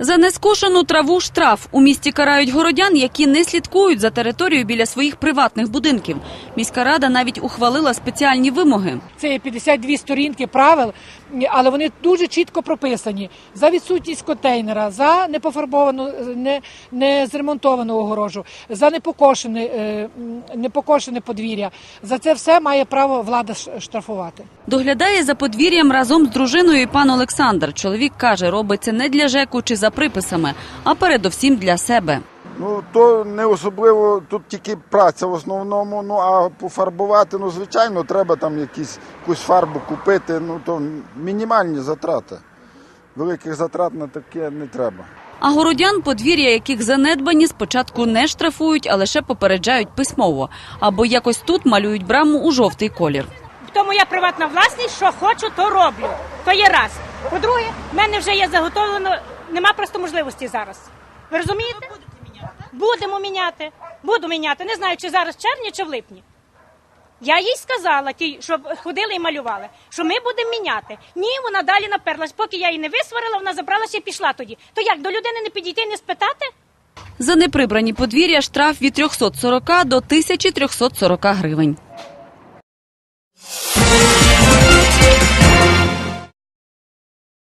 За нескошену траву штраф у місті карають городян, які не слідкують за територією біля своїх приватних будинків. Міська рада навіть ухвалила спеціальні вимоги. Це є 52 сторінки правил, але вони дуже чітко прописані за відсутність контейнера, за непофарбовану, не, не зремонтовану огорожу, за непокошене, е, непокошене подвір'я. За це все має право влада штрафувати. Доглядає за подвір'ям разом з дружиною і пан Олександр. Чоловік каже, робить це не для ЖЕКу чи за приписами, а передовсім для себе. Ну то не особливо тут тільки праця в основному. Ну а пофарбувати, ну звичайно, треба там якісь якусь фарбу купити. Ну то мінімальні затрати. Великих затрат на таке не треба. А городян, подвір'я яких занедбані, спочатку не штрафують, а лише попереджають письмово. Або якось тут малюють браму у жовтий колір. То моя приватна власність, що хочу, то роблю. То є раз. По-друге, в мене вже є заготовлено, нема просто можливості зараз. Ви розумієте? Будемо міняти. Буду міняти. Не знаю, чи зараз в червні, чи в липні. Я їй сказала, тій, щоб ходили і малювали, що ми будемо міняти. Ні, вона далі наперлась. Поки я її не висварила, вона забралася і пішла тоді. То як до людини не підійти, не спитати? За неприбрані подвір'я штраф від 340 до 1340 гривень.